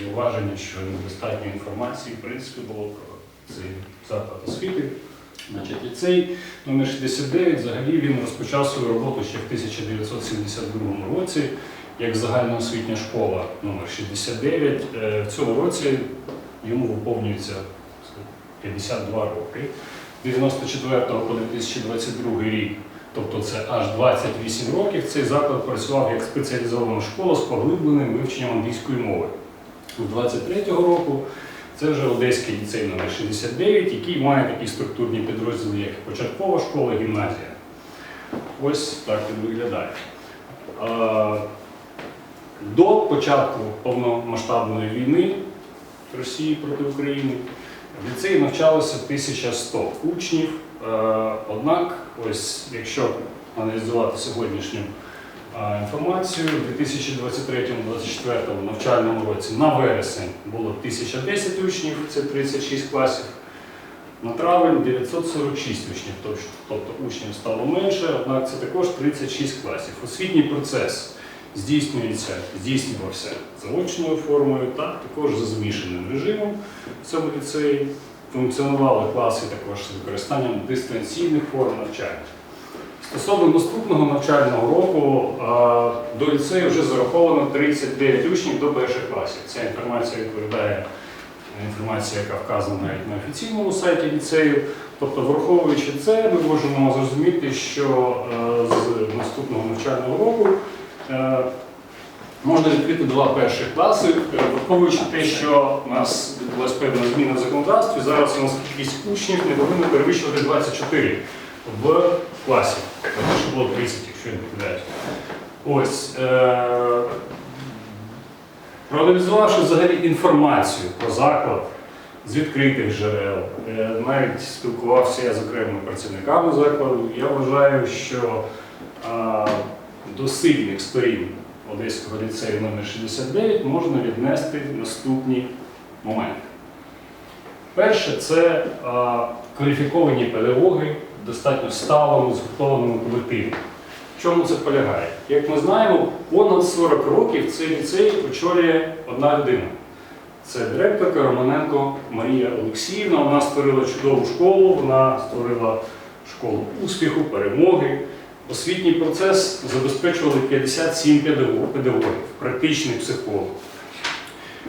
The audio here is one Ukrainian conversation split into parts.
зауваження, що недостатньо інформації, в принципі, було про цей заклад освіти. Значить, ліцей номер 69 взагалі він розпочав свою роботу ще в 1972 році як загальноосвітня школа номер 69. Е, В цьому році йому виповнюється 52 роки. З 94 по 2022 рік, тобто це аж 28 років, цей заклад працював як спеціалізована школа з поглибленим вивченням англійської мови. З 23-го року це вже Одеський ліцей номер 69, який має такі структурні підрозділи, як початкова школа, гімназія. Ось так він виглядає. До початку повномасштабної війни Росії проти України в ліцеї навчалося 1100 учнів. Однак, ось якщо аналізувати сьогоднішню інформацію, у 2023-2024 навчальному році на вересень було 1010 учнів, це 36 класів. На травень 946 учнів, тобто- учнів стало менше, однак це також 36 класів. Освітній процес здійснюється, здійснювався заочною формою, так, також за змішаним режимом в цьому ліцеї. Функціонували класи також з використанням дистанційних форм навчання. Стосовно наступного навчального року до ліцею вже зараховано 39 учнів до перших класів. Ця інформація відповідає інформації, яка вказана навіть на офіційному сайті ліцею. Тобто, враховуючи це, ми можемо зрозуміти, що е, з наступного навчального року е, можна відкрити два перших класи, е, враховуючи те, що у нас відбулася певна зміна в законодавстві, зараз у нас кількість учнів не повинна перевищувати 24 в класі. Тобто, що було 30, якщо не помиляюсь. Ось. Е, Проаналізувавши взагалі інформацію про заклад з відкритих джерел, е, навіть спілкувався я з окремими працівниками закладу, я вважаю, що а, до сторін Одеського ліцею номер 69 можна віднести наступні моменти. Перше, це а, кваліфіковані педагоги достатньо сталому, згуртованому колективі. В чому це полягає? Як ми знаємо, понад 40 років цей ліцей очолює одна людина. Це директорка Романенко Марія Олексіївна. Вона створила чудову школу, вона створила школу успіху, перемоги. Освітній процес забезпечували 57 педагог- педагогів, практичний психолог.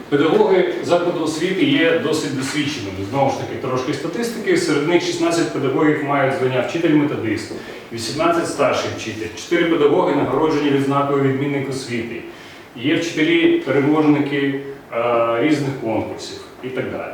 Педагоги закладу освіти є досить досвідченими. Знову ж таки, трошки статистики. Серед них 16 педагогів мають звання вчитель-методист, 18 старший вчитель, 4 педагоги нагороджені відзнакою відмінник освіти. Є вчителі-переможники е, різних конкурсів і так далі.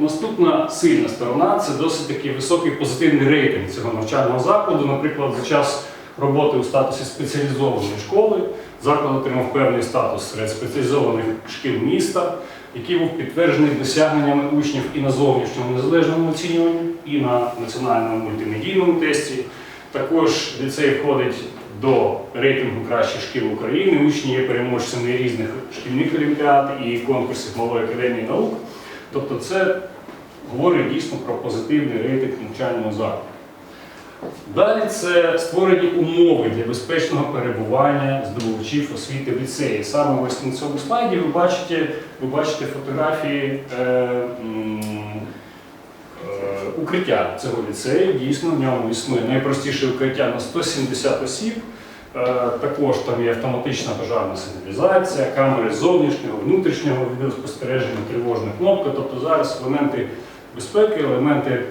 Наступна сильна сторона це досить такий високий позитивний рейтинг цього навчального закладу. Наприклад, за час роботи у статусі спеціалізованої школи заклад отримав певний статус серед спеціалізованих шкіл міста, який був підтверджений досягненнями учнів і на зовнішньому незалежному оцінюванні, і на національному мультимедійному тесті. Також ліцей входить до рейтингу кращих шкіл України. Учні є переможцями різних шкільних олімпіад і конкурсів Малої академії наук. Тобто це говорить дійсно про позитивний рейтинг навчального закладу. Далі це створені умови для безпечного перебування здобувачів освіти в ліцеї. Саме ось на цьому слайді ви бачите, ви бачите фотографії е, е, укриття цього ліцею. Дійсно, в ньому існує найпростіше укриття на 170 осіб. Е, Також там є автоматична пожежна сигналізація, камери зовнішнього, внутрішнього відеоспостереження, тривожна кнопка. Тобто зараз елементи безпеки, елементи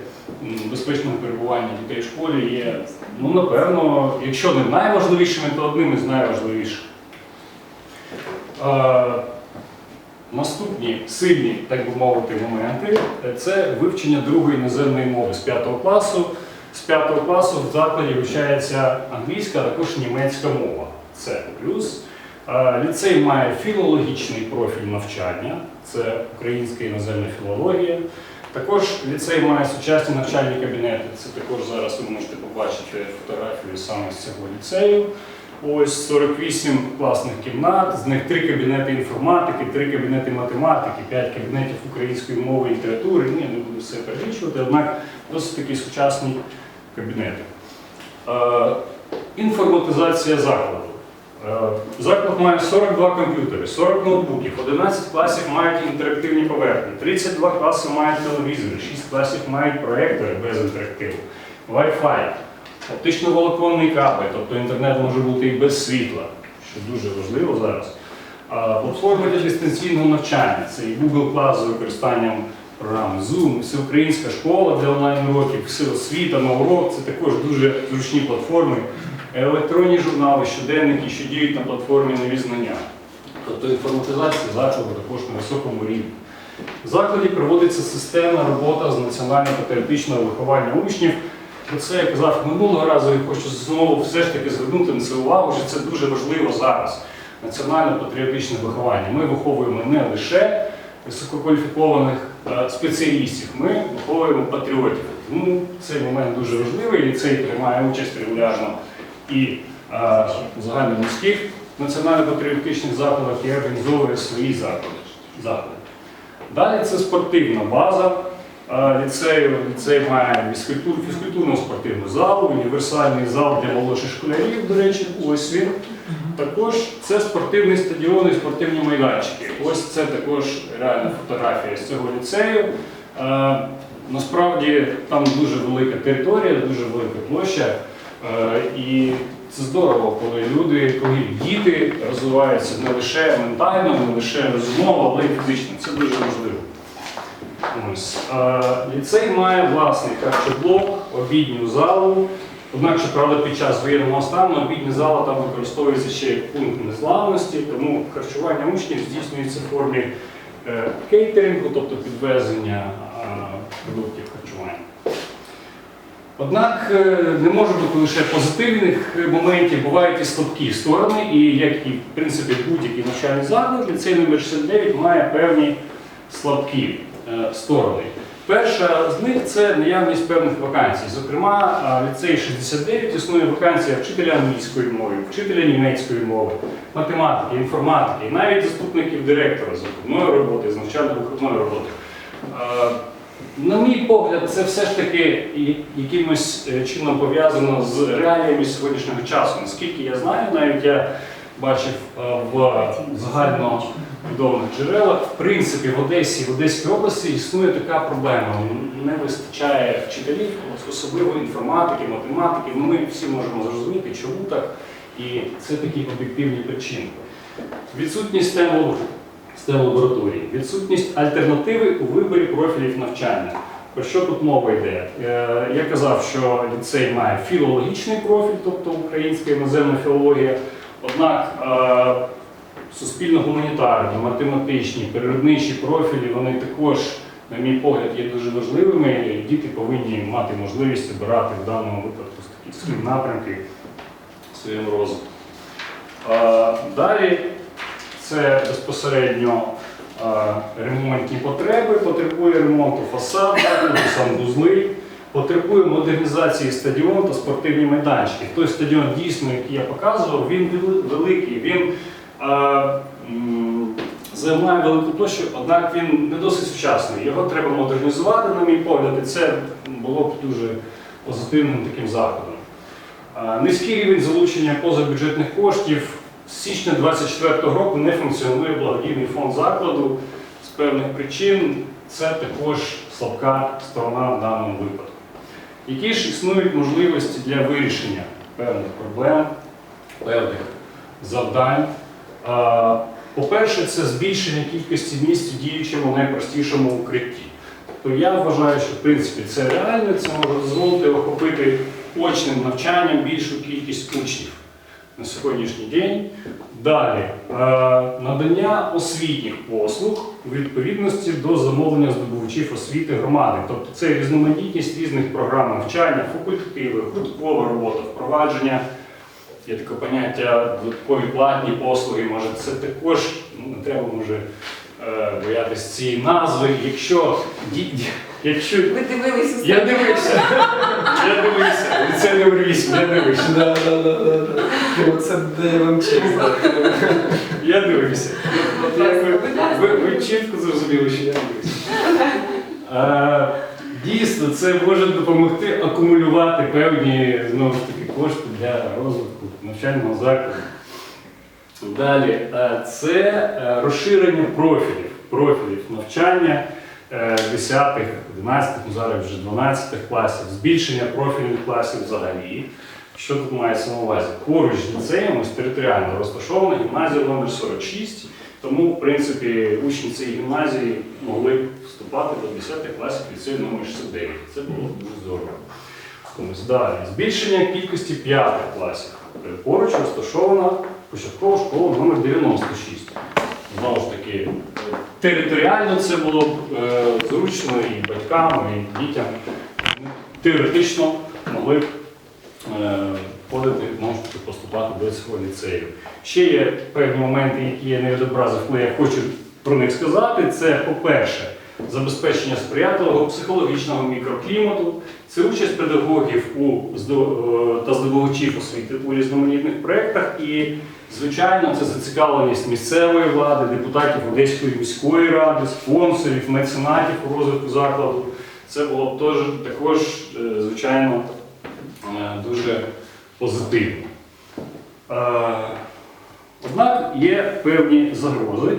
безпечного перебування дітей в школі є, ну, напевно, якщо не найважливішими, то одним із найважливіших. Наступні сильні, так би мовити, моменти це вивчення другої іноземної мови з 5 класу. З 5 класу в закладі вивчається англійська, а також німецька мова. Це плюс. Ліцей має філологічний профіль навчання, це українська іноземна філологія. Також ліцей має сучасні навчальні кабінети. Це також зараз ви можете побачити фотографію саме з цього ліцею. Ось 48 класних кімнат, з них 3 кабінети інформатики, 3 кабінети математики, 5 кабінетів української мови і літератури. Ні, не буду все перелічувати, однак досить такі сучасні кабінети. Е, інформатизація закладу. Е, Заклад має 42 комп'ютери, 40 ноутбуків, 11 класів мають інтерактивні поверхні, 32 класи мають телевізори, 6 класів мають проєктори без інтерактиву, Wi-Fi, оптично-волоконний кабель, тобто інтернет може бути і без світла, що дуже важливо зараз. А, Платформи для дистанційного навчання це і Google Class з використанням програми Zoom, всеукраїнська школа для онлайн-уроків, всеосвіта на урок це також дуже зручні платформи, електронні журнали, щоденники, що діють на платформі нові знання. Тобто інформатизація закладу також на високому рівні. В закладі проводиться системна робота з національно-патріотичного виховання учнів. Про це я казав минулого разу і хочу знову все ж таки звернути на це увагу, що це дуже важливо зараз. Національно-патріотичне виховання. Ми виховуємо не лише висококваліфікованих е, спеціалістів, ми виховуємо патріотів. Тому цей момент дуже важливий, ліцей приймає участь регулярно і е, загальноміських національно-патріотичних закладах і організовує свої заклади. Далі це спортивна база е, ліцею. Ліцей має фізкультур, фізкультурну спортивну залу, універсальний зал для молодших школярів, до речі, ось він. Також це спортивний стадіон і спортивні майданчики. Ось це також реальна фотографія з цього ліцею. Е, насправді там дуже велика територія, дуже велика площа. Е, і це здорово, коли люди, коли діти розвиваються не лише ментально, не лише розумово, але й фізично. Це дуже важливо. Ось. Е, ліцей має власний харчоблок, обідню залу. Однак, щоправда, під час воєнного стану обідня зала там використовується ще як пункт незламності, тому харчування учнів здійснюється в формі е, кейтерингу, тобто підвезення продуктів харчування. Однак е, не може бути лише позитивних моментів, бувають і слабкі сторони, і як і в принципі будь-який навчальний заклад, ліцей номер 69 має певні слабкі е, сторони. Перша з них це наявність певних вакансій. Зокрема, е, ліцей 69 існує вакансія вчителя англійської мови, вчителя німецької мови, математики, інформатики, навіть заступників директора з роботи, з навчально-виховної роботи. На мій погляд, це все ж таки якимось е, чином пов'язано з реаліями сьогоднішнього часу. Наскільки я знаю, навіть я бачив е, в загально відомих джерелах, в принципі, в Одесі, в Одеській області існує така проблема. Не вистачає вчителів, особливо інформатики, математики. Ну, Ми всі можемо зрозуміти, чому так. І це такі об'єктивні причини. Відсутність STEM STEM лабораторій, відсутність альтернативи у виборі профілів навчання. Про що тут мова йде? Е, Я казав, що ліцей має філологічний профіль, тобто українська іноземна філологія. Однак е, суспільно-гуманітарні, математичні, природничі профілі, вони також, на мій погляд, є дуже важливими. Діти повинні мати можливість обирати в даному випадку такі напрямки в своєму розвитку. Е, Далі це безпосередньо е, ремонтні потреби, потребує ремонту фасаду, санвузли, потребує модернізації стадіон та спортивні майданчики. Той стадіон дійсно, який я показував, він великий, він е, займає велику площу, однак він не досить сучасний. Його треба модернізувати, на мій погляд, і це було б дуже позитивним таким заходом. Е, Низький рівень залучення позабюджетних коштів. З січня 2024 року не функціонує благодійний фонд закладу з певних причин. Це також слабка сторона в даному випадку. Які ж існують можливості для вирішення певних проблем, певних завдань? По-перше, це збільшення кількості місць в діючому найпростішому укритті. Тобто я вважаю, що в принципі це реально, це може дозволити охопити очним навчанням більшу кількість учнів на сьогоднішній день. Далі е, надання освітніх послуг у відповідності до замовлення здобувачів освіти громади. Тобто це різноманітність різних програм навчання, факультативи, гурткова робота, впровадження. Є таке поняття додаткові платні послуги. Може, це також ну, не треба може боятися цієї назви. Якщо якщо Ви дивилися я дивився, я дивився, це не врвісь, я дивився. Да, да, да, да. Ну, Це вам честь. Я дивився. Ви, ви, ви чітко зрозуміли, що я дивився. Дійсно, це може допомогти акумулювати певні знову ж таки кошти для розвитку навчального закладу. Далі, це е, розширення профілів, профілів навчання е, 10, 11, ну зараз вже 12 класів, збільшення профільних класів взагалі. Що тут мається на увазі? Поруч з ліцеєм ось територіально розташована гімназія номер 46, тому, в принципі, учні цієї гімназії могли вступати до 10 класів ліцею номер 69. Це було дуже здорово. Ось далі. Збільшення кількості п'ятих класів. Поруч розташована початкова школа номер 96. Знову ж таки, територіально це було б е, зручно і батькам, і дітям. Теоретично могли б е, ходити, таки, поступати до цього ліцею. Ще є певні моменти, які я не відобразив, але я хочу про них сказати. Це, по-перше, забезпечення сприятливого психологічного мікроклімату, це участь педагогів у е, та здобувачів освіти у різноманітних проєктах і, звичайно, це зацікавленість місцевої влади, депутатів Одеської міської ради, спонсорів, меценатів у розвитку закладу. Це було б теж, також, е, звичайно, е, дуже позитивно. Е, Однак є певні загрози,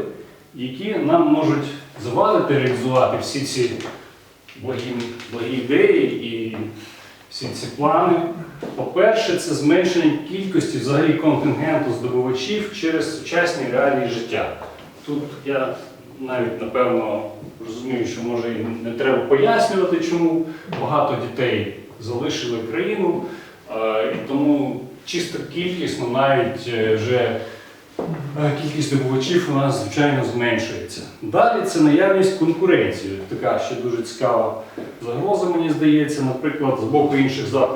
які нам можуть завадити реалізувати всі ці благі, благі ідеї і всі ці плани. По-перше, це зменшення кількості взагалі контингенту здобувачів через сучасні реалії життя. Тут я навіть напевно розумію, що може і не треба пояснювати, чому багато дітей залишили країну, е, і тому чисто кількісно навіть е, вже Кількість добувачів у нас, звичайно, зменшується. Далі це наявність конкуренції. Така ще дуже цікава загроза, мені здається, наприклад, з боку інших закладів.